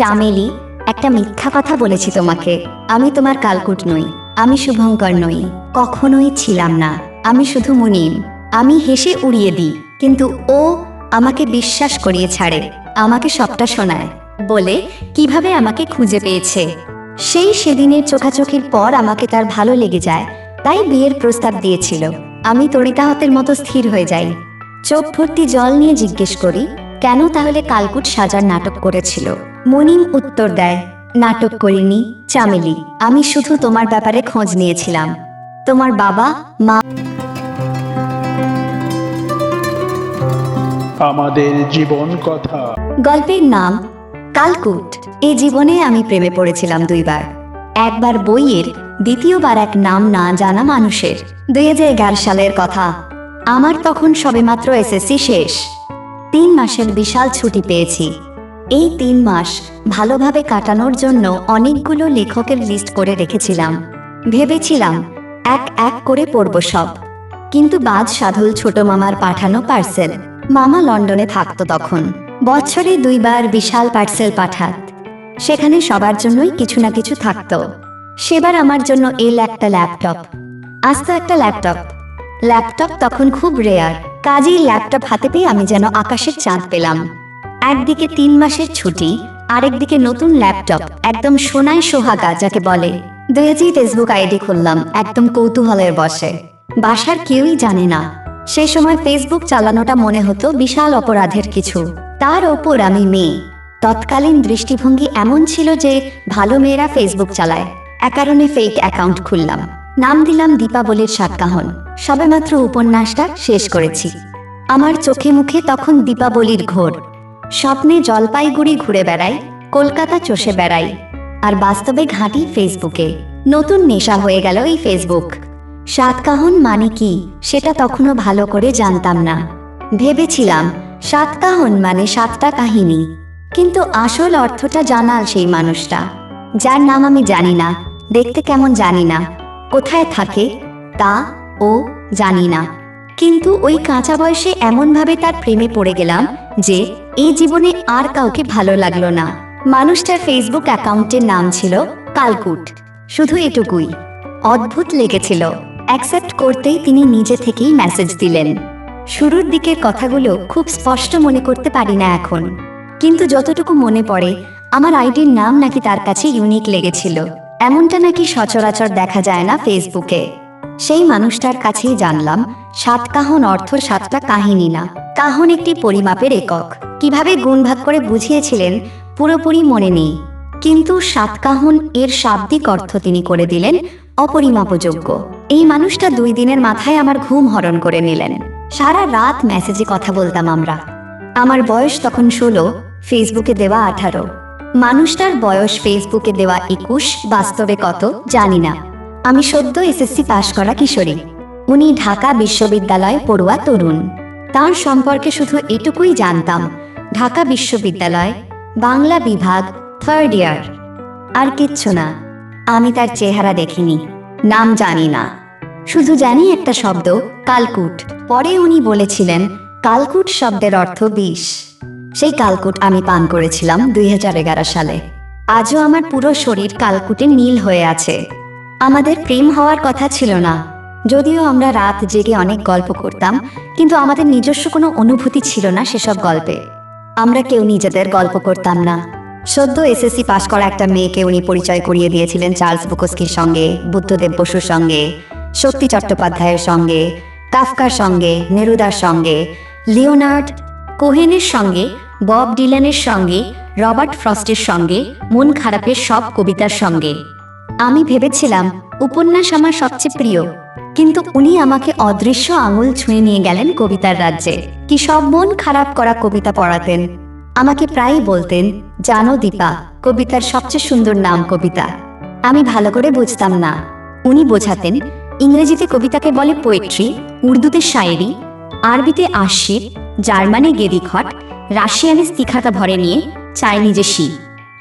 চামেলি একটা মিথ্যা কথা বলেছি তোমাকে। আমি তোমার কালকুট নই, আমি শুভঙ্কর নই, কখনোই ছিলাম না। আমি শুধু মুনিম। আমি হেসে উড়িয়ে দিই, কিন্তু ও আমাকে বিশ্বাস করিয়ে ছাড়ে, আমাকে সবটা শোনায়, বলে কীভাবে আমাকে খুঁজে পেয়েছে। সেই সেদিনের চোখাচোখির পর আমাকে তার ভালো লেগে যায়, তাই বিয়ের প্রস্তাব দিয়েছিল। আমি তরিতাহতের মতো স্থির হয়ে যাই। চোখ ভর্তি জল নিয়ে জিজ্ঞেস করি, কেন তাহলে কালকুট সাজার নাটক করেছিল? মুনিম উত্তর দেয় নাটক করিনি চামেলি। আমি শুধু তোমার ব্যাপারে খোঁজ নিয়েছিলাম। তোমার বাবা মা আমাদের জীবন কথা। গল্পের নাম কালকুট। এই জীবনে আমি প্রেমে পড়েছিলাম দুইবার। একবার বইয়ের দ্বিতীয়বার এক নাম না জানা মানুষের। দুই হাজার এগারো সালের কথা। আমার তখন সবেমাত্র এসএসসি শেষ। তিন মাসের বিশাল ছুটি পেয়েছি। এই তিন মাস ভালোভাবে কাটানোর জন্য অনেকগুলো লেখকের লিস্ট করে রেখেছিলাম। ভেবেছিলাম এক এক করে পড়ব সব। কিন্তু বাদ সাধুল ছোট মামার পাঠানো পার্সেল। মামা লন্ডনে থাকতো তখন। বছরে দুইবার বিশাল পার্সেল পাঠাত। সেখানে সবার জন্যই কিছু না কিছু থাকতো। সেবার আমার জন্য এল একটা ল্যাপটপ। আস্ত একটা ল্যাপটপ। ল্যাপটপ তখন খুব রেয়ার কাজেই ল্যাপটপ হাতে পেয়ে আমি যেন আকাশের চাঁদ পেলাম। একদিকে তিন মাসের ছুটি, আরেকদিকে নতুন ল্যাপটপ, একদম সোনায় সোহাগা, যাকে বলে। দুয়েতেই ফেসবুক আইডি খুললাম, একদম কৌতূহলের বসে। বাসার কেউই জানে না। সেই সময় ফেসবুক চালানোটা মনে হতো বিশাল অপরাধের কিছু। তার ওপর আমি মেয়ে। তৎকালীন দৃষ্টিভঙ্গি এমন ছিল যে, ভালো মেয়েরা ফেসবুক চালায়। এ কারণে ফেক অ্যাকাউন্ট খুললাম। নাম দিলাম দীপাবলির সাতকাহন। সবেমাত্র উপন্যাসটা শেষ করেছি। আমার চোখে মুখে তখন দীপাবলির ঘোর। স্বপ্নে জলপাইগুড়ি ঘুরে বেড়াই, কলকাতা চষে বেড়াই, আর বাস্তবে ঘাঁটি ফেসবুকে। নতুন নেশা হয়ে গেল এই ফেসবুক। সাতকাহন মানে কি, সেটা তখনও ভালো করে জানতাম না। ভেবেছিলাম, সাতকাহন মানে সাতটা কাহিনী। কিন্তু আসল অর্থটা জানাল সেই মানুষটা। যার নাম আমি জানি না, দেখতে কেমন জানি না, কোথায় থাকে, তা, ও, জানি না। কিন্তু ওই কাঁচা বয়সে এমনভাবে তার প্রেমে পড়ে গেলাম যে, এই জীবনে আর কাউকে ভালো লাগল না। মানুষটার ফেসবুক অ্যাকাউন্টের নাম ছিল কালকুট। শুধু এটুকুই। অদ্ভুত লেগেছিল। অ্যাকসেপ্ট করতেই তিনি নিজে থেকেই মেসেজ দিলেন। শুরুর দিকের কথাগুলো খুব স্পষ্ট মনে করতে পারি না এখন। কিন্তু যতটুকু মনে পড়ে, আমার আইডির নাম নাকি তার কাছে ইউনিক লেগেছিল। এমনটা নাকি সচরাচর দেখা যায় না ফেসবুকে সেই মানুষটার কাছেই জানলাম সাত কাহন অর্থ সাতটা কাহিনী না। কাহন একটি পরিমাপের একক। কীভাবে গুণ ভাগ করে বুঝিয়েছিলেন, পুরোপুরি মনে নেই। কিন্তু সাতকাহন এর শাব্দিক অর্থ তিনি করে দিলেন, অপরিমাপযোগ্য। এই মানুষটা দুই দিনের মাথায় আমার ঘুম হরণ করে নিলেন। সারা রাত মেসেজে কথা বলতাম আমরা। আমার বয়স তখন ষোলো, ফেসবুকে দেওয়া আঠারো। মানুষটার বয়স ফেসবুকে দেওয়া একুশ, বাস্তবে কত, জানি না। আমি সদ্য এসএসসি পাশ করা কিশোরী। উনি ঢাকা বিশ্ববিদ্যালয় পড়ুয়া তরুণ। তার সম্পর্কে শুধু এটুকুই জানতাম, ঢাকা বিশ্ববিদ্যালয়, বাংলা বিভাগ থার্ড ইয়ার আর কিচ্ছু না, আমি তার চেহারা দেখিনি, নাম জানি না। শুধু জানি একটা শব্দ, কালকুট। পরে উনি বলেছিলেন, কালকুট শব্দের অর্থ বিষ। সেই কালকুট আমি পান করেছিলাম দুই হাজার এগারো সালে। আজও আমার পুরো শরীর কালকুটে নীল হয়ে আছে। আমাদের প্রেম হওয়ার কথা ছিল না। যদিও আমরা রাত জেগে অনেক গল্প করতাম, কিন্তু আমাদের নিজস্ব কোনো অনুভূতি ছিল না সেসব গল্পে। আমরা কেউ নিজেদের গল্প করতাম না। সদ্য এসএসসি পাশ করা একটা মেয়েকে উনি পরিচয় করিয়ে দিয়েছিলেন চার্লস বুকস্কির সঙ্গে, বুদ্ধদেব বসুর সঙ্গে শক্তি চট্টোপাধ্যায়ের সঙ্গে, কাফকার সঙ্গে, নেরুদার সঙ্গে, লিওনার্ড কোহেনের সঙ্গে, বব ডিলানের সঙ্গে, রবার্ট ফ্রস্টের সঙ্গে, মন খারাপের সব কবিতার সঙ্গে। আমি ভেবেছিলাম, উপন্যাস আমার সবচেয়ে প্রিয়। কিন্তু উনি আমাকে অদৃশ্য আঙুল ছুঁয়ে নিয়ে গেলেন কবিতার রাজ্যে। কি সব মন খারাপ করা কবিতা পড়াতেন। আমাকে প্রায় বলতেন, জানো দীপা, কবিতার সবচেয়ে সুন্দর নাম কবিতা। আমি ভালো করে বুঝতাম না। উনি বোঝাতেন, ইংরেজিতে কবিতাকে বলে পোয়েট্রি উর্দুতে শায়েরি, আরবিতে আশির জার্মানে গেদিখট রাশিয়ানে স্তিখাতা ভরে নিয়ে চাইনিজে শি।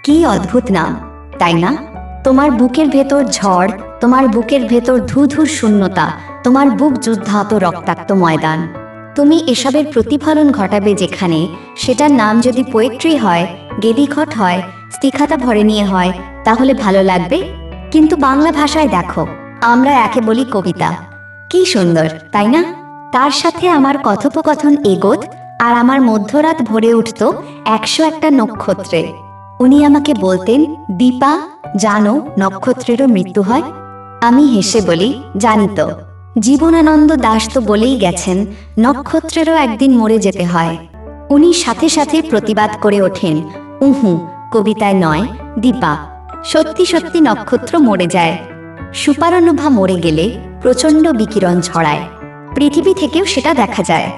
কি অদ্ভুত নাম, তাই না? তোমার বুকের ভেতর ঝড় তোমার বুকের ভেতর ধুধুর শূন্যতা, তোমার বুক যুদ্ধাহত রক্তাক্ত ময়দান। তুমি এসবের প্রতিফলন ঘটাবে যেখানে, সেটার নাম যদি পোয়েট্রি হয়, গেদিঘট হয় স্তিখাতা ভরে নিয়ে হয়, তাহলে ভালো লাগবে? কিন্তু বাংলা ভাষায় দেখো, আমরা একে বলি কবিতা। কি সুন্দর, তাই না? তার সাথে আমার কথোপকথন এগোত, আর আমার মধ্যরাত ভরে উঠত একশো একটা নক্ষত্রে। উনি আমাকে বলতেন, দীপা, জানো নক্ষত্রেরও মৃত্যু হয়? আমি হেসে বলি জানি তো জীবনানন্দ দাস তো বলেই গেছেন, নক্ষত্রেরও একদিন মরে যেতে হয়। উনি সাথে সাথে প্রতিবাদ করে ওঠেন, উহু, কবিতায় নয়, দীপা, সত্যি সত্যি নক্ষত্র মরে যায়। সুপারনুভা মরে গেলে প্রচণ্ড বিকিরণ ছড়ায়। পৃথিবী থেকেও সেটা দেখা যায়।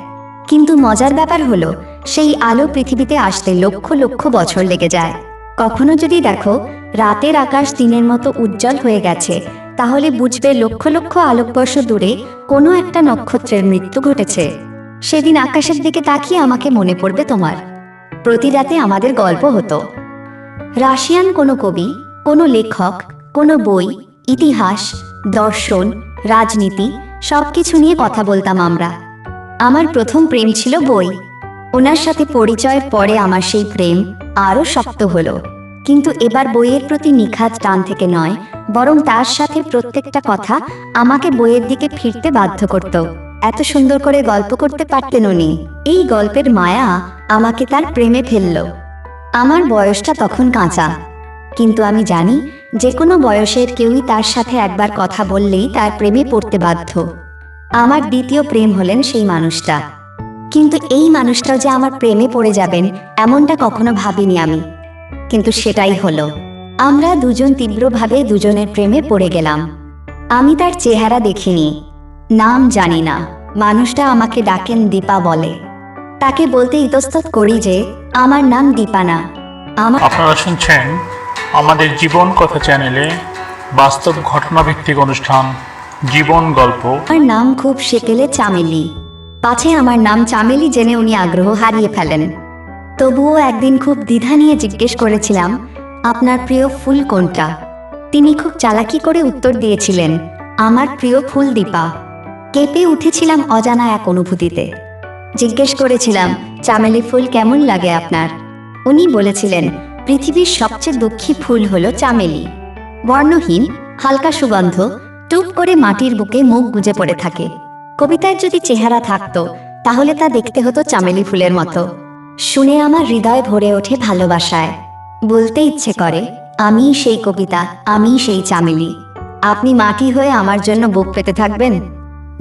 কিন্তু মজার ব্যাপার হলো, সেই আলো পৃথিবীতে আসতে লক্ষ লক্ষ বছর লেগে যায়। কখনো যদি দেখো, রাতের আকাশ দিনের মতো উজ্জ্বল হয়ে গেছে, তাহলে বুঝবে লক্ষ লক্ষ আলোকবর্ষ দূরে কোনো একটা নক্ষত্রের মৃত্যু ঘটেছে। সেদিন আকাশের দিকে তাকিয়ে আমাকে মনে পড়বে তোমার। প্রতি রাতে আমাদের গল্প হতো। রাশিয়ান কোনো কবি, কোনো লেখক, কোনো বই, ইতিহাস, দর্শন, রাজনীতি, সবকিছু নিয়ে কথা বলতাম আমরা। আমার প্রথম প্রেম ছিল বই। ওনার সাথে পরিচয়ের পরে আমার সেই প্রেম আরও শক্ত হলো। কিন্তু এবার বইয়ের প্রতি নিখাত টান থেকে নয়, বরং তার সাথে প্রত্যেকটা কথা আমাকে বইয়ের দিকে ফিরতে বাধ্য করত। এত সুন্দর করে গল্প করতে পারতেন উনি। এই গল্পের মায়া আমাকে তার প্রেমে ফেলল। আমার বয়সটা তখন কাঁচা। কিন্তু আমি জানি যে কোনো বয়সের কেউই তার সাথে একবার কথা বললেই তার প্রেমে পড়তে বাধ্য। আমার দ্বিতীয় প্রেম হলেন সেই মানুষটা। কিন্তু এই মানুষটাও যে আমার প্রেমে পড়ে যাবেন এমনটা কখনো ভাবিনি আমি। কিন্তু সেটাই হলো আমরা দুজন তীব্রভাবে দুজনের প্রেমে পড়ে গেলাম। আমি তার চেহারা দেখিনি নাম জানি না মানুষটা আমাকে ডাকেন দীপা বলে। তাকে বলতে ইতস্তত করি যে আমার নাম দীপা না আমার আপনারা শুনছেন আমাদের জীবন কথা চ্যানেলে বাস্তব ঘটনাভিত্তিক অনুষ্ঠান জীবন গল্প। আমার নাম খুব সেকেলে চামেলি। পাছে আমার নাম চামেলি জেনে উনি আগ্রহ হারিয়ে ফেলেন। তবুও একদিন খুব দ্বিধা নিয়ে জিজ্ঞেস করেছিলাম, আপনার প্রিয় ফুল কোনটা? তিনি খুব চালাকি করে উত্তর দিয়েছিলেন, আমার প্রিয় ফুল দীপা। কেঁপে উঠেছিলাম অজানা এক অনুভূতিতে। জিজ্ঞেস করেছিলাম, চামেলি ফুল কেমন লাগে আপনার? উনি বলেছিলেন, পৃথিবীর সবচেয়ে দুঃখী ফুল হলো চামেলি। বর্ণহীন, হালকা সুগন্ধ, টুপ করে মাটির বুকে মুখ গুজে পড়ে থাকে। কবিতায় যদি চেহারা থাকতো, তাহলে তা দেখতে হতো চামেলি ফুলের মতো। শুনে আমার হৃদয় ভরে ওঠে ভালোবাসায়। বলতে ইচ্ছে করে আমি সেই কবিতা আমি সেই চামেলি। আপনি মাটি হয়ে আমার জন্য বুক পেতে থাকবেন?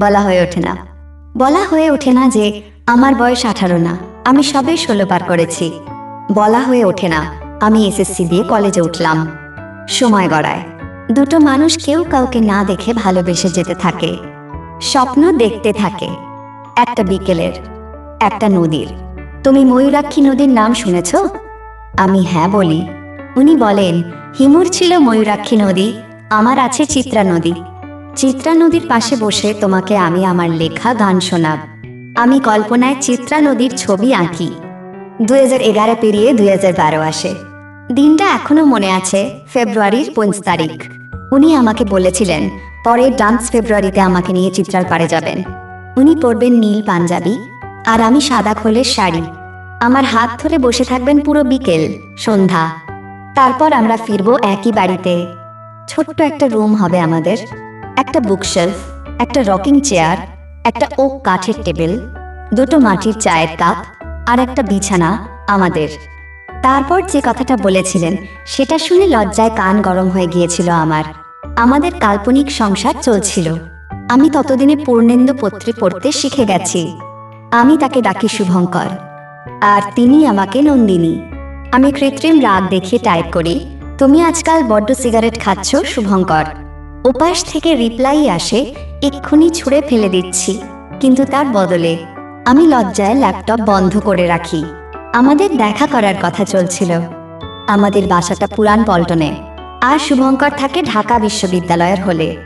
বলা হয়ে ওঠে না। বলা হয়ে ওঠে না যে, আমার বয়স আঠারো না, আমি সবে ষোলো পার করেছি। বলা হয়ে ওঠে না, আমি এসএসসি দিয়ে কলেজে উঠলাম। সময় গড়ায়। দুটো মানুষ কেউ কাউকে না দেখে ভালোবেসে যেতে থাকে। স্বপ্ন দেখতে থাকে। একটা বিকেলের, একটা নদীর। তুমি ময়ূরাক্ষী নদীর নাম শুনেছ? আমি হ্যাঁ বলি। উনি বলেন, হিমুর ছিল ময়ূরাক্ষী নদী, আমার আছে চিত্রা নদী। চিত্রা নদীর পাশে বসে তোমাকে আমি আমার লেখা গান শোনাব। আমি কল্পনায় চিত্রা নদীর ছবি আঁকি। দুই হাজার এগারো পেরিয়ে দুই হাজার বারো আসে। দিনটা এখনও মনে আছে, ফেব্রুয়ারির পঁচিশ তারিখ। উনি আমাকে বলেছিলেন পরে ডান্স ফেব্রুয়ারিতে আমাকে নিয়ে চিত্রার পাড়ে যাবেন। উনি পরবেন নীল পাঞ্জাবি আর আমি সাদা খোলের শাড়ি। আমার হাত ধরে বসে থাকবেন পুরো বিকেল, সন্ধ্যা। তারপর আমরা ফিরবো একই বাড়িতে। ছোট্ট একটা রুম হবে আমাদের। একটা বুকশেলফ, একটা রকিং চেয়ার, একটা ওক কাঠের টেবিল, দুটো মাটির চায়ের কাপ আর একটা বিছানা আমাদের। তারপর যে কথাটা বলেছিলেন, সেটা শুনে লজ্জায় কান গরম হয়ে গিয়েছিল আমার। আমাদের কাল্পনিক সংসার চলছিল। আমি ততদিনে পূর্ণেন্দু পত্রে পড়তে শিখে গেছি। আমি তাকে ডাকি শুভঙ্কর। আর তিনি আমাকে নন্দিনী। আমি কৃত্রিম রাগ দেখিয়ে টাইপ করি, তুমি আজকাল বড্ড সিগারেট খাচ্ছ, শুভঙ্কর। উপাস থেকে রিপ্লাই আসে, এক্ষুনি ছুঁড়ে ফেলে দিচ্ছি, কিন্তু তার বদলে। আমি লজ্জায় ল্যাপটপ বন্ধ করে রাখি। আমাদের দেখা করার কথা চলছিল। আমাদের বাসাটা পুরান পল্টনে। আর শুভঙ্কর থাকে ঢাকা বিশ্ববিদ্যালয়ের হলে।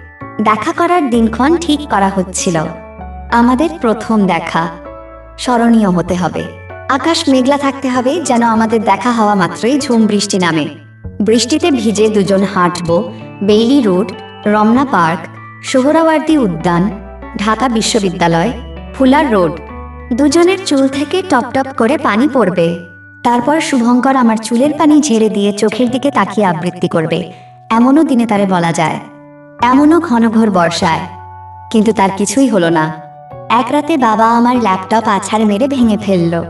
দেখা করার দিনক্ষণ ঠিক করা হচ্ছিল। আমাদের প্রথম দেখা। স্মরণীয় হতে হবে। আকাশ মেঘলা থাকতে হবে যেন আমাদের দেখা হওয়া মাত্রই ঝুম বৃষ্টি নামে। বৃষ্টিতে ভিজে দুজন হাঁটবো। বেইলি রোড, রমনা পার্ক, সোহরাওয়ার্দী উদ্যান, ঢাকা বিশ্ববিদ্যালয়, ফুলার রোড। দুজনের চুল থেকে টপ টপ করে পানি পড়বে। তারপর শুভঙ্কর আমার চুলের পানি ঝেড়ে দিয়ে চোখের দিকে তাকিয়ে আবৃত্তি করবে। এমনও দিনে তারে বলা যায়। এমনও ঘনঘোর বর্ষায়। কিন্তু তার কিছুই হলো না। এক রাতে বাবা আমার ল্যাপটপ আছাড় মেরে ভেঙে ফেলল।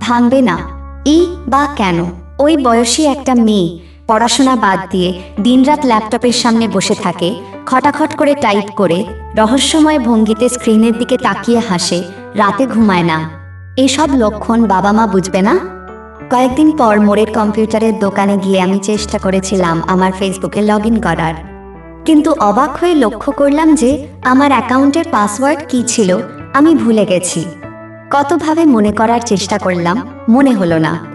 ভাঙবে না। ই বা কেন? ওই বয়সী একটা মেয়ে পড়াশোনা বাদ দিয়ে দিনরাত ল্যাপটপের সামনে বসে থাকে, খটাখট করে টাইপ করে, রহস্যময় ভঙ্গিতে স্ক্রিনের দিকে তাকিয়ে হাসে, রাতে ঘুমায় না। এসব লক্ষণ বাবা মা বুঝবে না? কয়েকদিন পর মোড়ের কম্পিউটারের দোকানে গিয়ে আমি চেষ্টা করেছিলাম আমার ফেসবুকে লগ করার। কিন্তু অবাক হয়ে লক্ষ্য করলাম যে আমার অ্যাকাউন্টের পাসওয়ার্ড কী ছিল, আমি ভুলে গেছি। কতভাবে মনে করার চেষ্টা করলাম, মনে হলো না।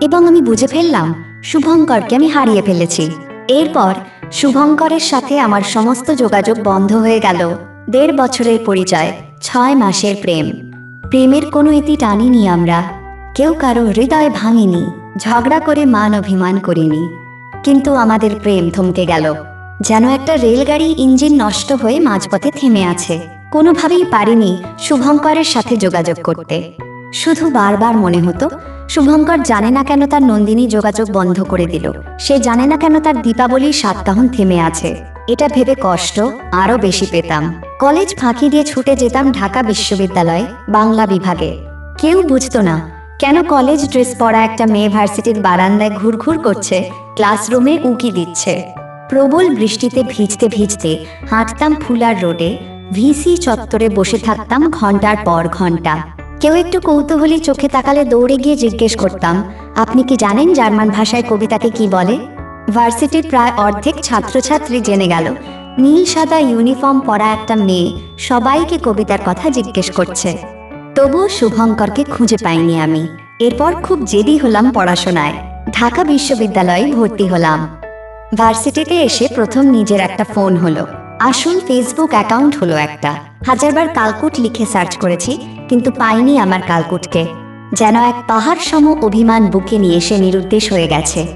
এবং আমি বুঝে ফেললাম, শুভঙ্করকে আমি হারিয়ে ফেলেছি। এরপর শুভঙ্করের সাথে আমার সমস্ত যোগাযোগ বন্ধ হয়ে গেল। দেড় বছরের পরিচয়, ছয় মাসের প্রেম। প্রেমের কোনো ইতি টানিনি আমরা। কেউ কারও হৃদয় ভাঙিনি, ঝগড়া করে মান অভিমান করিনি। কিন্তু আমাদের প্রেম থমকে গেল। যেন একটা রেলগাড়ি ইঞ্জিন নষ্ট হয়ে মাঝপথে থেমে আছে। কোনোভাবেই পারিনি শুভঙ্করের সাথে যোগাযোগ করতে। শুধু বারবার মনে হতো, শুভঙ্কর জানে না কেন তার নন্দিনী যোগাযোগ বন্ধ করে দিল। সে জানে না কেন তার দীপাবলির সাতকাহন থেমে আছে। এটা ভেবে কষ্ট আরও বেশি পেতাম। কলেজ ফাঁকি দিয়ে ছুটে যেতাম ঢাকা বিশ্ববিদ্যালয়, বাংলা বিভাগে। কেউ বুঝতো না কেন কলেজ ড্রেস পরা একটা মেয়ে ভার্সিটির বারান্দায় ঘুরঘুর করছে ক্লাসরুমে উকি দিচ্ছে? প্রবল বৃষ্টিতে ভিজতে ভিজতে হাঁটতাম ফুলার রোডে, ভিসি চত্বরে বসে থাকতাম ঘণ্টার পর ঘণ্টা। কেউ একটু কৌতূহলী চোখে তাকালে দৌড়ে গিয়ে জিজ্ঞেস করতাম, আপনি কি জানেন জার্মান ভাষায় কবিতাকে কি বলে? ভার্সিটির প্রায় অর্ধেক ছাত্রছাত্রী জেনে গেল, নীল সাদা ইউনিফর্ম পরা একটা মেয়ে সবাইকে কবিতার কথা জিজ্ঞেস করছে। তবুও শুভঙ্করকে খুঁজে পাইনি আমি। এরপর খুব জেদি হলাম পড়াশোনায়। ঢাকা বিশ্ববিদ্যালয়ে ভর্তি হলাম। ভার্সিটিতে এসে প্রথম নিজের একটা ফোন হলো। আসল ফেসবুক অ্যাকাউন্ট হলো একটা। হাজারবার কালকুট লিখে সার্চ করেছি, কিন্তু পাইনি আমার কালকুটকে। যেন এক পাহাড় সম অভিমান বুকে নিয়ে এসে নিরুদ্দেশ হয়ে গেছে।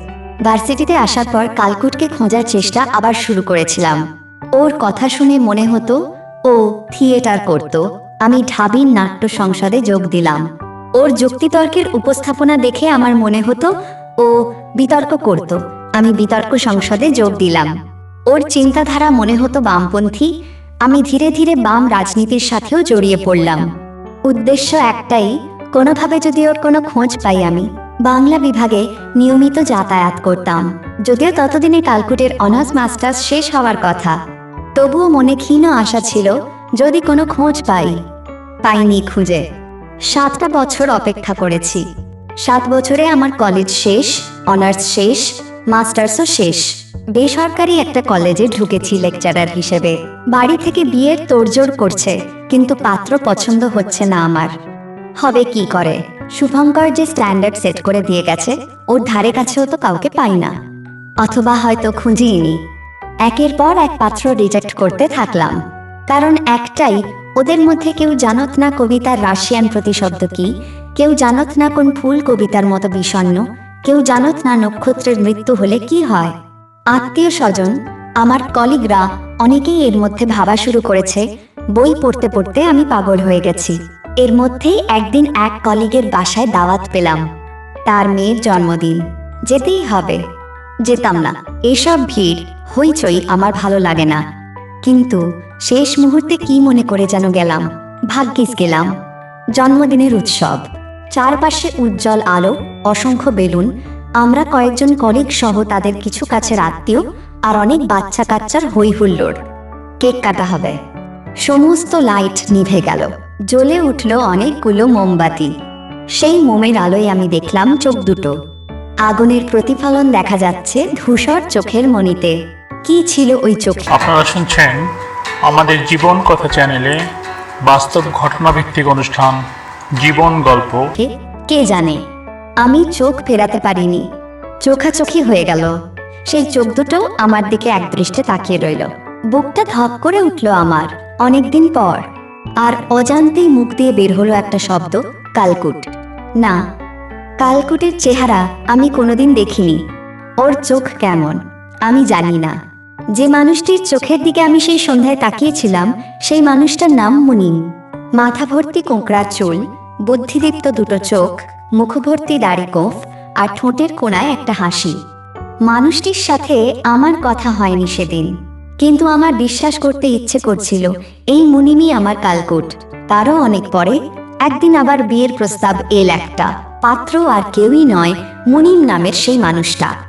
ভার্সিটিতে আসার পর কালকুটকে খোঁজার চেষ্টা আবার শুরু করেছিলাম। ওর কথা শুনে মনে হতো, ও, থিয়েটার করত। আমি ঢাবির নাট্য সংসদে যোগ দিলাম। ওর যুক্তিতর্কের উপস্থাপনা দেখে আমার মনে হতো, ও বিতর্ক করত। আমি বিতর্ক সংসদে যোগ দিলাম। ওর চিন্তাধারা মনে হতো বামপন্থী। আমি ধীরে ধীরে বাম রাজনীতির সাথেও জড়িয়ে পড়লাম। উদ্দেশ্য একটাই, কোনোভাবে যদি ওর কোনো খোঁজ পাই আমি, বাংলা বিভাগে নিয়মিত যাতায়াত করতাম। যদিও ততদিনে কালকুটের অনার্স মাস্টার্স শেষ হওয়ার কথা। তবুও মনে ক্ষীণ আশা ছিল যদি কোনো খোঁজ পাই, পাইনি খুঁজে। সাতটা বছর অপেক্ষা করেছি। সাত বছরে আমার কলেজ শেষ অনার্স শেষ মাস্টার্সও শেষ। বেসরকারি একটা কলেজে ঢুকেছি লেকচারার হিসেবে। বাড়ি থেকে বিয়ের তোড়জোড় করছে, কিন্তু পাত্র পছন্দ হচ্ছে না আমার। হবে কি করে? শুভঙ্কর যে স্ট্যান্ডার্ড সেট করে দিয়ে গেছে, ওর ধারে কাছেও তো কাউকে পাই না। অথবা হয়তো খুঁজিনি একের পর এক পাত্র রিজেক্ট করতে থাকলাম। কারণ একটাই, ওদের মধ্যে কেউ জানত না কবিতার রাশিয়ান প্রতিশব্দ কি, কেউ জানত না কোন ফুল কবিতার মতো বিষণ্ণ, কেউ জানত না নক্ষত্রের মৃত্যু হলে কি হয়। আত্মীয় স্বজন, আমার কলিগরা অনেকেই এর মধ্যে ভাবা শুরু করেছে, বই পড়তে পড়তে আমি পাগল হয়ে গেছি। এর মধ্যেই একদিন এক কলিগের বাসায় দাওয়াত পেলাম। তার মেয়ের জন্মদিন। যেতেই হবে। যেতাম না। এসব ভিড়, হইচই আমার ভালো লাগে না। কিন্তু শেষ মুহূর্তে কি মনে করে যেন গেলাম? ভাগ্যিস গেলাম। জন্মদিনের উৎসব। চারপাশে উজ্জ্বল আলো, অসংখ্য বেলুন, আমরা কয়েকজন কলিগ সহ তাদের কিছু কাছের আত্মীয় আর অনেক বাচ্চা কাচ্চার হই হুল্লোড়। কেক কাটা হবে। সমস্ত লাইট নিভে গেল। জ্বলে উঠল অনেকগুলো মোমবাতি। সেই মোমের আলোয় আমি দেখলাম চোখ দুটো। আগুনের প্রতিফলন দেখা যাচ্ছে ধূসর চোখের মনিতে কি ছিল ওই চোখে? আপনারা শুনছেন আমাদের জীবন কথা চ্যানেলে বাস্তব ঘটনাভিত্তিক অনুষ্ঠান জীবন গল্প। কে? কে জানে? আমি চোখ ফেরাতে পারিনি। চোখাচোখি হয়ে গেল। সেই চোখ দুটো আমার দিকে একদৃষ্টে তাকিয়ে রইল। বুকটা ধপ করে উঠল আমার অনেকদিন পর। আর অজান্তেই মুখ দিয়ে বের হলো একটা শব্দ কালকুট। না কালকুটের চেহারা আমি কোনোদিন দেখিনি। ওর চোখ কেমন? আমি জানি না। যে মানুষটির চোখের দিকে আমি সেই সন্ধ্যায় তাকিয়েছিলাম, সেই মানুষটার নাম মুনিম। মাথা ভর্তি কোঁকড়া চুল, বুদ্ধিদীপ্ত দুটো চোখ, মুখভর্তি দাড়ি গোঁফ আর ঠোঁটের কোণায় একটা হাসি। মানুষটির সাথে আমার কথা হয়নি সেদিন, কিন্তু আমার বিশ্বাস করতে ইচ্ছে করছিল, এই মুনিমই আমার কালকুট। তারও অনেক পরে, একদিন আবার বিয়ের প্রস্তাব এল একটা। পাত্র আর কেউই নয়, মুনিম নামের সেই মানুষটা।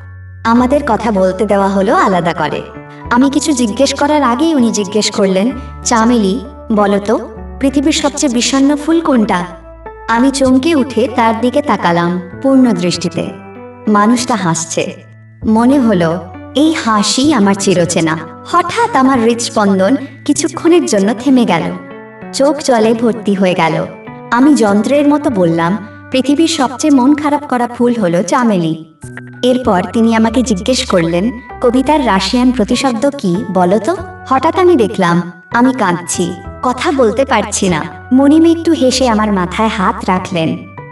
আমাদের কথা বলতে দেওয়া হলো আলাদা করে। আমি কিছু জিজ্ঞেস করার আগেই উনি জিজ্ঞেস করলেন, চামেলি বলতো পৃথিবীর সবচেয়ে বিষণ্ণ ফুল কোনটা? আমি চমকে উঠে তার দিকে তাকালাম পূর্ণ দৃষ্টিতে। মানুষটা হাসছে। মনে হলো, এই হাসি আমার চিরচেনা। হঠাৎ আমার হৃদস্পন্দন কিছুক্ষণের জন্য থেমে গেল। চোখ জলে ভর্তি হয়ে গেল। আমি যন্ত্রের মতো বললাম পৃথিবীর সবচেয়ে মন খারাপ করা ফুল হলো চামেলি। এরপর তিনি আমাকে জিজ্ঞেস করলেন, কবিতার রাশিয়ান প্রতিশব্দ কি বলতো হঠাৎ আমি দেখলাম, আমি কাঁদছি, কথা বলতে পারছি না। মনিম একটু হেসে আমার মাথায় হাত রাখলেন।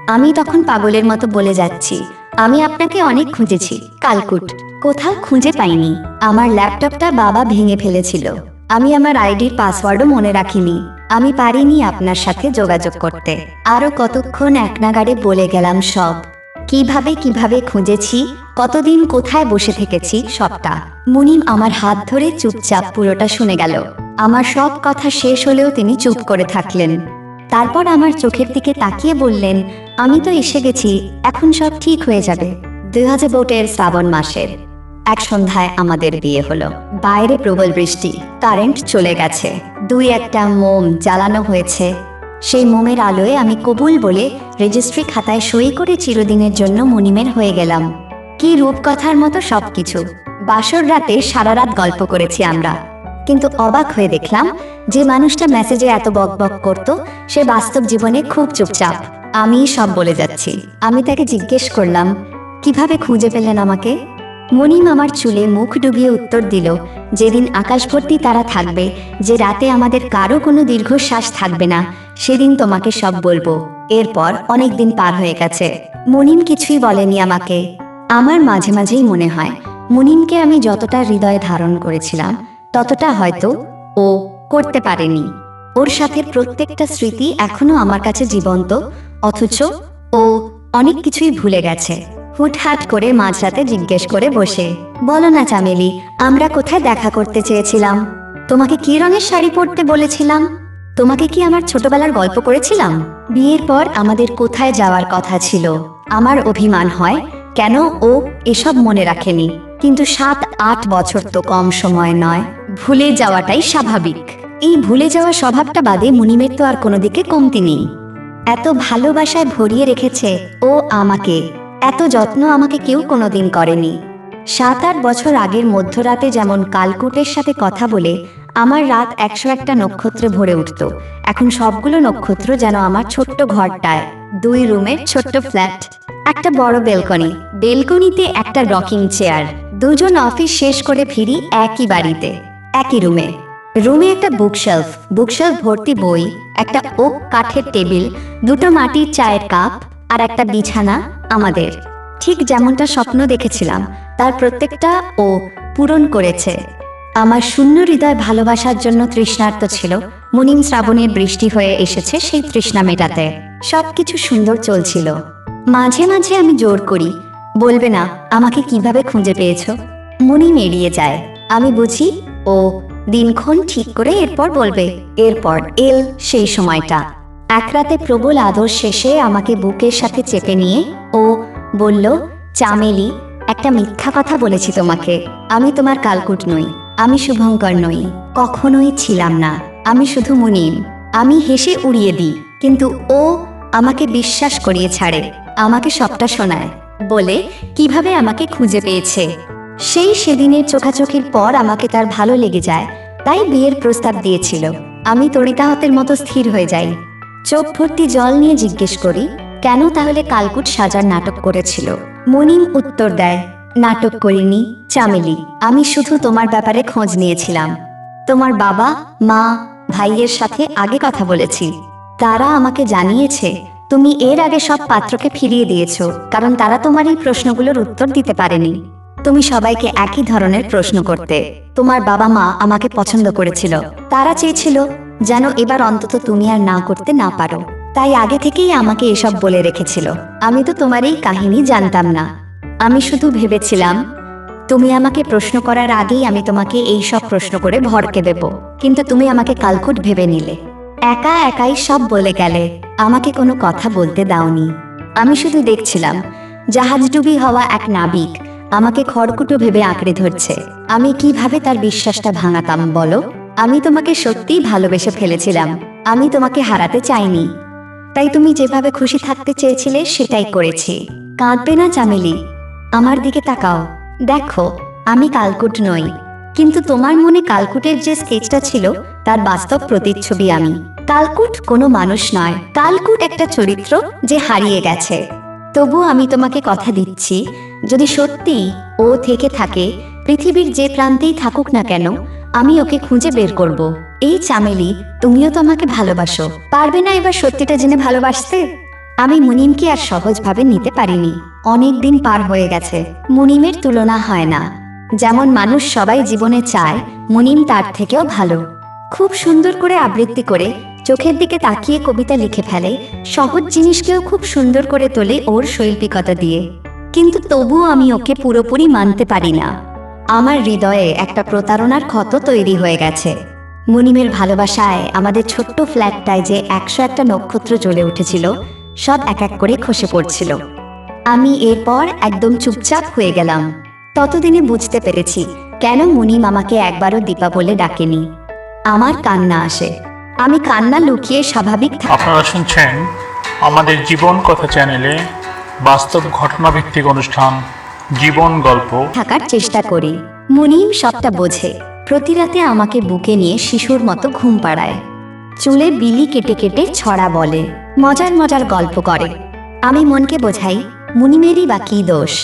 আমি তখন পাগলের মতো বলে যাচ্ছি, আমি আপনাকে অনেক খুঁজেছি, কালকুট। কোথাও খুঁজে পাইনি। আমার ল্যাপটপটা বাবা ভেঙে ফেলেছিল। আমি আমার আইডির পাসওয়ার্ডও মনে রাখিনি। আমি পারিনি আপনার সাথে যোগাযোগ করতে। আরও কতক্ষণ এক নাগাড়ে বলে গেলাম সব। কীভাবে কীভাবে খুঁজেছি? কতদিন কোথায় বসে থেকেছি? সবটা। মুনিম আমার হাত ধরে চুপচাপ পুরোটা শুনে গেল। আমার সব কথা শেষ হলেও তিনি চুপ করে থাকলেন। তারপর আমার চোখের দিকে তাকিয়ে বললেন, আমি তো এসে গেছি, এখন সব ঠিক হয়ে যাবে। দুই হাজার বোটের শ্রাবণ মাসের। এক সন্ধ্যায় আমাদের বিয়ে হলো। বাইরে প্রবল বৃষ্টি, কারেন্ট চলে গেছে। দুই একটা মোম জ্বালানো হয়েছে। সেই মোমের আলোয় আমি কবুল বলে রেজিস্ট্রি খাতায় সই করে চিরদিনের জন্য মনিমের হয়ে গেলাম। কি রূপকথার মতো সবকিছু। বাসর রাতে সারা রাত গল্প করেছি আমরা। কিন্তু অবাক হয়ে দেখলাম যে মানুষটা মেসেজে এত বক বক করত, সে বাস্তব জীবনে খুব চুপচাপ। আমি সব বলে যাচ্ছি। আমি তাকে জিজ্ঞেস করলাম, কীভাবে খুঁজে পেলেন আমাকে? মনিম আমার চুলে মুখ ডুবিয়ে উত্তর দিল, যেদিন আকাশ ভর্তি তারা থাকবে, যে রাতে আমাদের কারও কোনো দীর্ঘশ্বাস থাকবে না, সেদিন তোমাকে সব বলব। এরপর অনেক দিন পার হয়ে গেছে। মনিম কিছুই বলেনি আমাকে। আমার মাঝে মাঝেই মনে হয়, মুনিমকে আমি যতটা হৃদয়ে ধারণ করেছিলাম, ততটা হয়তো ও করতে পারেনি। ওর সাথে প্রত্যেকটা স্মৃতি এখনও আমার কাছে জীবন্ত, অথচ ও অনেক কিছুই ভুলে গেছে। হুটহাট করে মাঝরাতে জিজ্ঞেস করে বসে। বলো না চামেলি, আমরা কোথায় দেখা করতে চেয়েছিলাম? তোমাকে কি রঙের শাড়ি পরতে বলেছিলাম? তোমাকে কি আমার ছোটবেলার গল্প করেছিলাম? বিয়ের পর আমাদের কোথায় যাওয়ার কথা ছিল? আমার অভিমান হয়, কেন ও এসব মনে রাখেনি? কিন্তু সাত, আট বছর তো কম সময় নয়। ভুলে যাওয়াটাই স্বাভাবিক। এই ভুলে যাওয়া স্বভাবটা বাদে মুনিমের তো আর কোনো দিকে কমতি নেই। এত ভালোবাসায় ভরিয়ে রেখেছে ও আমাকে। এত যত্ন আমাকে কেউ কোনোদিন করেনি। সাত আট বছর আগের মধ্যরাতে যেমন কালকুটের সাথে কথা বলে, আমার রাত একশো একটা নক্ষত্রে ভরে উঠত। এখন সবগুলো নক্ষত্র যেন আমার ছোট্ট ঘরটায়। দুই রুমের ছোট্ট ফ্ল্যাট, একটা বড় বেলকনি, বেলকনিতে একটা রকিং চেয়ার। দুজন অফিস শেষ করে ফিরি একই বাড়িতে, একই রুমে। রুমে একটা বুকশেলফ বুকশেলফ ভর্তি বই, একটা ওক কাঠের টেবিল, দুটো মাটির চায়ের কাপ আর একটা বিছানা আমাদের। ঠিক যেমনটা স্বপ্ন দেখেছিলাম, তার প্রত্যেকটা ও পূরণ করেছে। আমার শূন্য হৃদয় ভালোবাসার জন্য তৃষ্ণার্ত ছিল। মুনিম শ্রাবণের বৃষ্টি হয়ে এসেছে সেই তৃষ্ণা মেটাতে। সবকিছু সুন্দর চলছিল। মাঝে মাঝে আমি জোর করি। বলবে না, আমাকে কীভাবে খুঁজে পেয়েছ? মুনিম এড়িয়ে যায়। আমি বুঝি, ও দিনক্ষণ ঠিক করে এরপর বলবে। এরপর এল সেই সময়টা। এক রাতে প্রবল আদর শেষে আমাকে বুকের সাথে চেপে নিয়ে ও বলল, চামেলি, একটা মিথ্যা কথা বলেছি তোমাকে। আমি তোমার কালকুট নই, আমি শুভঙ্কর নই, কখনোই ছিলাম না। আমি শুধু মুনিম। আমি হেসে উড়িয়ে দিই, কিন্তু ও আমাকে বিশ্বাস করিয়ে ছাড়ে, আমাকে সবটা শোনায়, বলে, কীভাবে আমাকে খুঁজে পেয়েছে? সেই সেদিনের চোখাচোখির পর আমাকে তার ভালো লেগে যায়, তাই বিয়ের প্রস্তাব দিয়েছিল। আমি তরিতাহতের মতো স্থির হয়ে যাই। চোখ ভর্তি জল নিয়ে জিজ্ঞেস করি, কেন তাহলে কালকুট সাজার নাটক করেছিল? মুনিম উত্তর দেয়, নাটক করিনি, চামেলি। আমি শুধু তোমার ব্যাপারে খোঁজ নিয়েছিলাম। তোমার বাবা, মা, ভাইয়ের সাথে আগে কথা বলেছি। তারা আমাকে জানিয়েছে, তুমি এর আগে সব পাত্রকে ফিরিয়ে দিয়েছ, কারণ তারা তোমার এই প্রশ্নগুলোর উত্তর দিতে পারেনি। তুমি সবাইকে একই ধরনের প্রশ্ন করতে। তোমার বাবা মা আমাকে পছন্দ করেছিল। তারা চেয়েছিল যেন এবার অন্তত তুমি আর না করতে না পারো। তাই আগে থেকেই আমাকে এসব বলে রেখেছিল। আমি তো তোমার এই কাহিনী জানতাম না। আমি শুধু ভেবেছিলাম, তুমি আমাকে প্রশ্ন করার আগেই আমি তোমাকে এই সব প্রশ্ন করে ভরকে দেব। কিন্তু তুমি আমাকে কালকুট ভেবে নিলে। একা একাই সব বলে গেলে, আমাকে কোনো কথা বলতে দাওনি। আমি শুধু দেখছিলাম, জাহাজডুবি হওয়া এক নাবিক আমাকে খড়কুটো ভেবে আঁকড়ে ধরছে। আমি কীভাবে তার বিশ্বাসটা ভাঙাতাম বলো? আমি তোমাকে সত্যিই ভালোবেসে ফেলেছিলাম। আমি তোমাকে হারাতে চাইনি। তাই তুমি যেভাবে খুশি থাকতে চেয়েছিলে, সেটাই করেছি। কাঁদবে না চামেলি। আমার দিকে তাকাও। দেখো, আমি কালকুট নই। কিন্তু তোমার মনে কালকুটের যে স্কেচটা ছিল, তার বাস্তব প্রতিচ্ছবি আমি। কালকুট কোনো মানুষ নয়। কালকুট একটা চরিত্র যে হারিয়ে গেছে। তবু আমি তোমাকে কথা দিচ্ছি, যদি সত্যি ও থেকে থাকে, পৃথিবীর যে প্রান্তেই থাকুক না কেন আমি ওকে খুঁজে বের করব। এই চামেলি, তুমিও তো আমাকে ভালোবাসো। পারবে না এবার সত্যিটা জেনে ভালোবাসতে? আমি মুনিমকে আর সহজভাবে নিতে পারিনি। অনেক দিন পার হয়ে গেছে। মুনিমের তুলনা হয় না। যেমন মানুষ সবাই জীবনে চায়, মুনিম তার থেকেও ভালো। খুব সুন্দর করে আবৃত্তি করে, চোখের দিকে তাকিয়ে কবিতা লিখে ফেলে, সহজ জিনিসকেও খুব সুন্দর করে তোলে ওর শৈল্পিকতা দিয়ে। কিন্তু তবুও আমি ওকে পুরোপুরি মানতে পারি না। আমার হৃদয়ে একটা প্রতারণার ক্ষত তৈরি হয়ে গেছে। মুনিমের ভালোবাসায় আমাদের ছোট্ট ফ্ল্যাটটায় যে একশো একটা নক্ষত্র জ্বলে উঠেছিল, সব এক এক করে খসে পড়ছিল। আমি এরপর একদম চুপচাপ হয়ে গেলাম। ততদিনে বুঝতে পেরেছি, কেন মুনিম আমাকে একবারও দীপা বলে ডাকেনি। আমার কান্না আসে। আমি কান্না লুকিয়ে স্বাভাবিক আপনারা শুনছেন আমাদের জীবন কথা চ্যানেলে বাস্তব ঘটনাভিত্তিক অনুষ্ঠান জীবন গল্প। থাকার চেষ্টা করি। মুনিম সবটা বোঝে। প্রতি রাতে আমাকে বুকে নিয়ে শিশুর মতো ঘুম পাড়ায়। চুলে বিলি কেটে কেটে ছড়া বলে। মজার মজার গল্প করে। আমি মনকে বোঝাই, মুনিমেরই বা কী দোষ?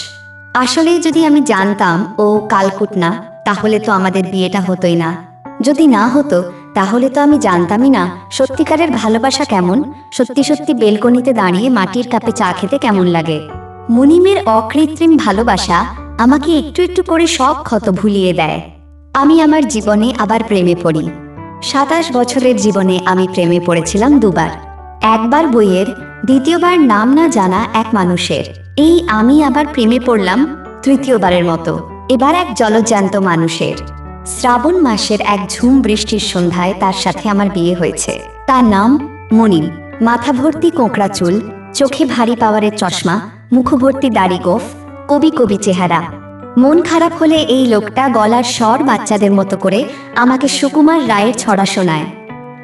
আসলে যদি আমি জানতাম, ও কালকুট না, তাহলে তো আমাদের বিয়েটা হতোই না। যদি না হতো, তাহলে তো আমি জানতামই না, সত্যিকারের ভালোবাসা কেমন? সত্যি সত্যি বেলকনিতে দাঁড়িয়ে মাটির কাপে চা খেতে কেমন লাগে? মুনিমের অকৃত্রিম ভালোবাসা আমাকে একটু একটু করে সব ক্ষত ভুলিয়ে দেয়। আমি আমার জীবনে আবার প্রেমে পড়ি। সাতাশ বছরের জীবনে আমি প্রেমে পড়েছিলাম দুবার। একবার বইয়ের, দ্বিতীয়বার নাম না জানা এক মানুষের। এই আমি আবার প্রেমে পড়লাম তৃতীয়বারের মতো। এবার এক জলজ্যান্ত মানুষের। শ্রাবণ মাসের এক ঝুম বৃষ্টির সন্ধ্যায় তার সাথে আমার বিয়ে হয়েছে। তার নাম মনিম। মাথা ভর্তি কোঁকড়া চুল, চোখে ভারী পাওয়ারের চশমা মুখভর্তি দাড়ি গোফ, কবি কবি চেহারা। মন খারাপ হলে এই লোকটা গলার স্বর বাচ্চাদের মতো করে আমাকে সুকুমার রায়ের ছড়া শোনায়।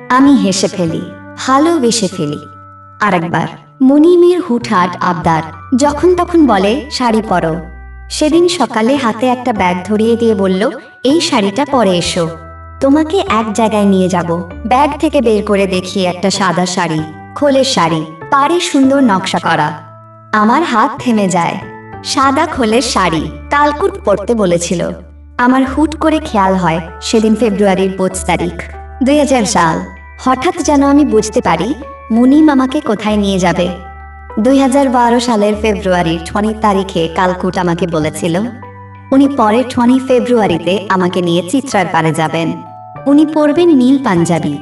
আমি হেসে ফেলি, ভালোবেসে ফেলি। আরেকবার, মুনিমের হুটহাট আবদার, যখন তখন বলে, শাড়ি পরো। সেদিন সকালে হাতে একটা ব্যাগ ধরিয়ে দিয়ে বলল, এই শাড়িটা পরে এসো। তোমাকে এক জায়গায় নিয়ে যাব। ব্যাগ থেকে বের করে দেখি একটা সাদা শাড়ি, খোলের শাড়ি, পাড়ে সুন্দর নকশা করা। আমার হাত থেমে যায়। সাদা খোলের শাড়ি কালকুট পরতে বলেছিল। আমার হুট করে খেয়াল হয় সেদিন ফেব্রুয়ারির পঁচিশ তারিখ, দুই হাজার সাল। হঠাৎ যেন আমি বুঝতে পারি মুনিম আমাকে কোথায় নিয়ে যাবে। দুই হাজার বারো সালের ফেব্রুয়ারির টোয়েন্টি তারিখে কালকুট আমাকে বলেছিল, উনি পরের টোয়েন্টি ফেব্রুয়ারিতে আমাকে নিয়ে চিত্রার পারে যাবেন। উনি পরবেন নীল পাঞ্জাবি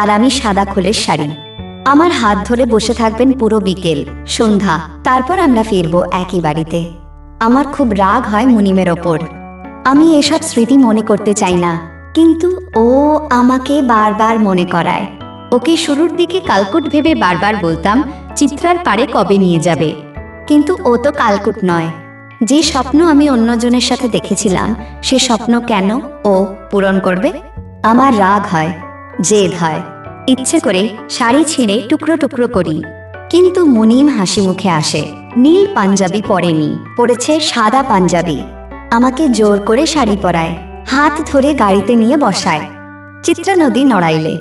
আর আমি সাদা খোলের শাড়ি। আমার হাত ধরে বসে থাকবেন পুরো বিকেল, সন্ধ্যা। তারপর আমরা ফিরবো একই বাড়িতে। আমার খুব রাগ হয় মুনিমের ওপর। আমি এসব স্মৃতি মনে করতে চাই না। কিন্তু ও আমাকে বারবার মনে করায়। ওকে শুরুর দিকে কালকুট ভেবে বারবার বলতাম, চিত্রার পারে কবে নিয়ে যাবে? কিন্তু ও তো কালকুট নয়। যে স্বপ্ন আমি অন্যজনের সাথে দেখেছিলাম, সে স্বপ্ন কেন ও পূরণ করবে? আমার রাগ হয়, জেদ হয়। ইচ্ছে করে শাড়ি ছিঁড়ে টুকরো টুকরো করি। কিন্তু মুনিম হাসি মুখে আসে, নীল পাঞ্জাবি পরেনি, পরেছে সাদা পাঞ্জাবি। আমাকে জোর করে শাড়ি পরায়, হাত ধরে গাড়িতে নিয়ে বসায়। চিত্রা নদী নড়াইলে,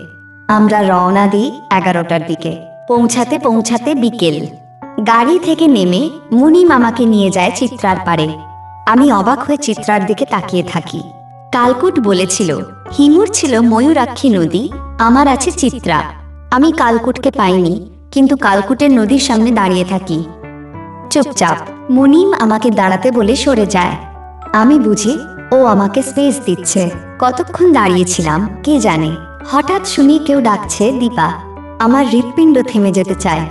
আমরা রওনা দিই এগারোটার দিকে, পৌঁছাতে পৌঁছাতে বিকেল। গাড়ি থেকে নেমে মুনিম আমাকে নিয়ে যায় চিত্রার পারে আমি অবাক হয়ে চিত্রার দিকে তাকিয়ে থাকি। কালকুট বলেছিল হিমুর ছিল ময়ূরাক্ষী নদী, আমার আছে চিত্রা। আমি কালকুটকে পাইনি, কিন্তু কালকুটের নদীর সামনে দাঁড়িয়ে থাকি। চুপচাপ, মুনিম আমাকে দাঁড়াতে বলে সরে যায়। আমি বুঝি, ও আমাকে স্পেস দিচ্ছে। কতক্ষণ দাঁড়িয়েছিলাম, কে জানে? হঠাৎ শুনি কেউ ডাকছে, দীপা। আমার হৃৎপিণ্ড থেমে যেতে চায়।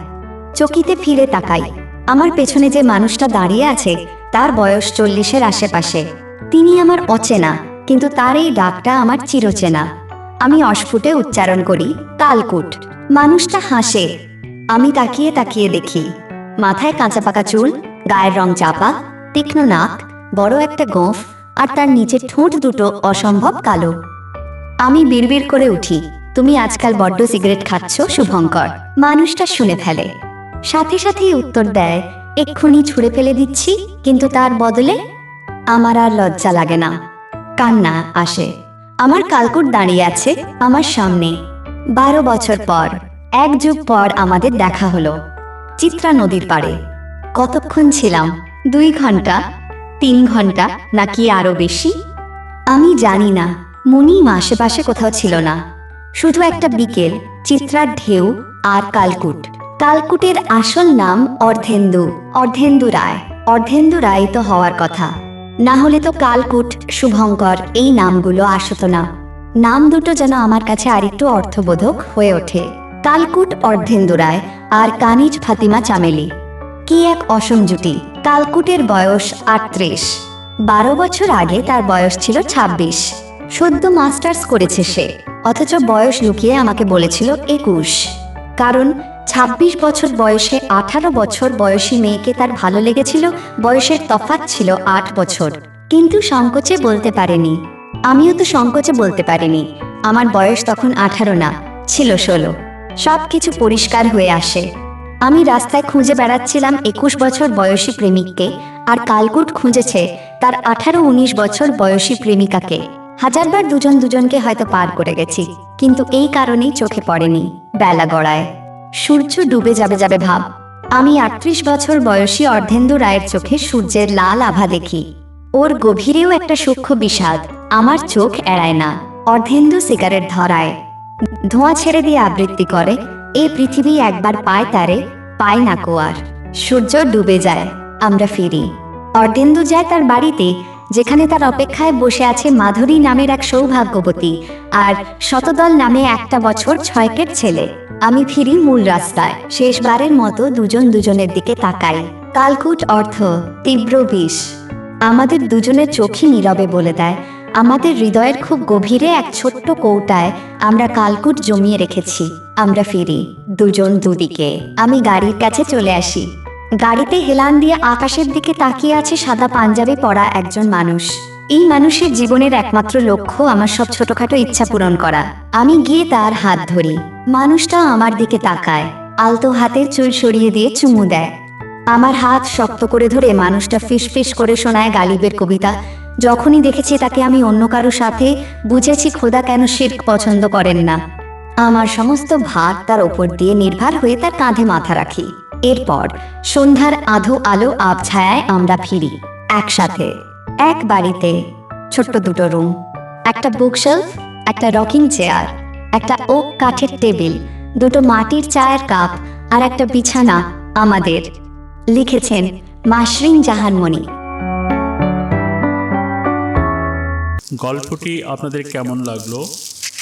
চকিতে ফিরে তাকাই। আমার পেছনে যে মানুষটা দাঁড়িয়ে আছে, তার বয়স চল্লিশের আশেপাশে। তিনি আমার অচেনা। কিন্তু তার এই ডাকটা আমার চিরচেনা। আমি অস্ফুটে উচ্চারণ করি, কালকুট। মানুষটা হাসে। আমি তাকিয়ে তাকিয়ে দেখি, মাথায় কাঁচা পাকা চুল, গায়ের রং চাপা, তীক্ষ্ণ নাক, বড় একটা গোঁফ, আর তার নিচে ঠোঁট দুটো অসম্ভব কালো। আমি বিড়বিড় করে উঠি, তুমি আজকাল বড্ড সিগারেট খাচ্ছ, শুভঙ্কর। মানুষটা শুনে ফেলে। সাথে সাথেই উত্তর দেয়, এক্ষুনি ছুঁড়ে ফেলে দিচ্ছি, কিন্তু তার বদলে আমার আর লজ্জা লাগে না। কান্না আসে। আমার কালকুট দাঁড়িয়ে আছে আমার সামনে। বারো বছর পর, এক যুগ পর আমাদের দেখা হলো। চিত্রা নদীর পাড়ে। কতক্ষণ ছিলাম? দুই ঘণ্টা? তিন ঘণ্টা? নাকি আরও বেশি? আমি জানি না। মুনিম আশেপাশে কোথাও ছিল না। শুধু একটা বিকেল, চিত্রার ঢেউ আর কালকুট। কালকুটের আসল নাম অর্ধেন্দু অর্ধেন্দু রায়। অর্ধেন্দু রায় তো হওয়ার কথা। না হলে তো কালকুট, শুভঙ্কর, এই নামগুলো আসত না। নাম দুটো যেন আমার কাছে আরেকটু অর্থবোধক হয়ে ওঠে। কালকুট অর্ধেন্দু রায় আর কানিজ ফাতিমা চামেলি। কি এক অসম জুটি। কালকুটের বয়স আটত্রিশ। বারো বছর আগে তার বয়স ছিল ২৬ সদ্য মাস্টার্স করেছে সে। অথচ বয়স লুকিয়ে আমাকে বলেছিল একুশ। কারণ ২৬ বছর বয়সে আঠারো বছর বয়সী মেয়েকে তার ভালো লেগেছিল, বয়সের তফাত ছিল আট বছর। কিন্তু সংকোচে বলতে পারেনি। আমিও তো সংকোচে বলতে পারিনি। আমার বয়স তখন আঠারো না, ছিল ষোলো। সব কিছু পরিষ্কার হয়ে আসে। আমি রাস্তায় খুঁজে বেড়াচ্ছিলাম একুশ বছর বয়সী প্রেমিককে, আর কালকুট খুঁজেছে তার আঠারো উনিশ বছর বয়সী প্রেমিকাকে। হাজারবার দুজন দুজনকে হয়তো পার করে গেছি, কিন্তু এই কারণেই চোখে পড়েনি বেলা গড়ায়। সূর্য ডুবে যাবে যাবে ভাব। আমি আটত্রিশ বছর বয়সী অর্ধেন্দু রায়ের চোখে সূর্যের লাল আভা দেখি। ওর গভীরেও একটা সূক্ষ্ম বিষাদ। আমার চোখ এড়ায় না। অর্ধেন্দু সিগারেট ধরায়। ধোঁয়া ছেড়ে দিয়ে আবৃত্তি করে। এই পৃথিবী একবার পায় তারে, পায় না কোয়ার। সূর্য ডুবে যায়। আমরা ফিরি। অর্ধেন্দু যায় তার বাড়িতে। যেখানে তার অপেক্ষায় বসে আছে মাধুরী নামের এক সৌভাগ্যবতী আর শতদল নামে একটা বছর ছয়কের ছেলে। আমি ফিরি মূল রাস্তায়। শেষবারের মতো দুজন দুজনের দিকে তাকাই। কালকুট অর্থ, তীব্র বিষ। আমাদের দুজনের চোখই নীরবে বলে দেয়। আমাদের হৃদয়ের খুব গভীরে এক ছোট্ট কৌটায় আমরা কালকুট জমিয়ে রেখেছি। আমরা ফিরি, দুজন দুদিকে। আমি গাড়ির কাছে চলে আসি। গাড়িতে হেলান দিয়ে আকাশের দিকে তাকিয়ে আছে সাদা পাঞ্জাবি পরা একজন মানুষ। এই মানুষের জীবনের একমাত্র লক্ষ্য আমার সব ছোটখাটো ইচ্ছা পূরণ করা। আমি গিয়ে তার হাত ধরি। মানুষটা আমার দিকে তাকায়। আলতো হাতের চুল সরিয়ে দিয়ে চুমু দেয়। আমার হাত শক্ত করে ধরে মানুষটা ফিসফিস করে শোনায় গালিবের কবিতা। যখনই দেখেছি তাকে আমি অন্য কারও সাথে, বুঝেছি খোদা কেন শির্ক পছন্দ করেন না। আমার সমস্ত ভার তার ওপর দিয়ে নির্ভর হয়ে তার কাঁধে মাথা রাখি। এরপর সন্ধ্যার আধো আলো আবছায়ায় আমরা ফিরি একসাথে। এক বাড়িতে ছোট্ট দুটো রুম একটা বুকশেলফ একটা রকিং চেয়ার একটা ওক কাঠের টেবিল দুটো মাটির চায়ের কাপ আর একটা বিছানা আমাদের, লিখেছেন মাসরিন জাহানমণি। গল্পটি আপনাদের কেমন লাগল?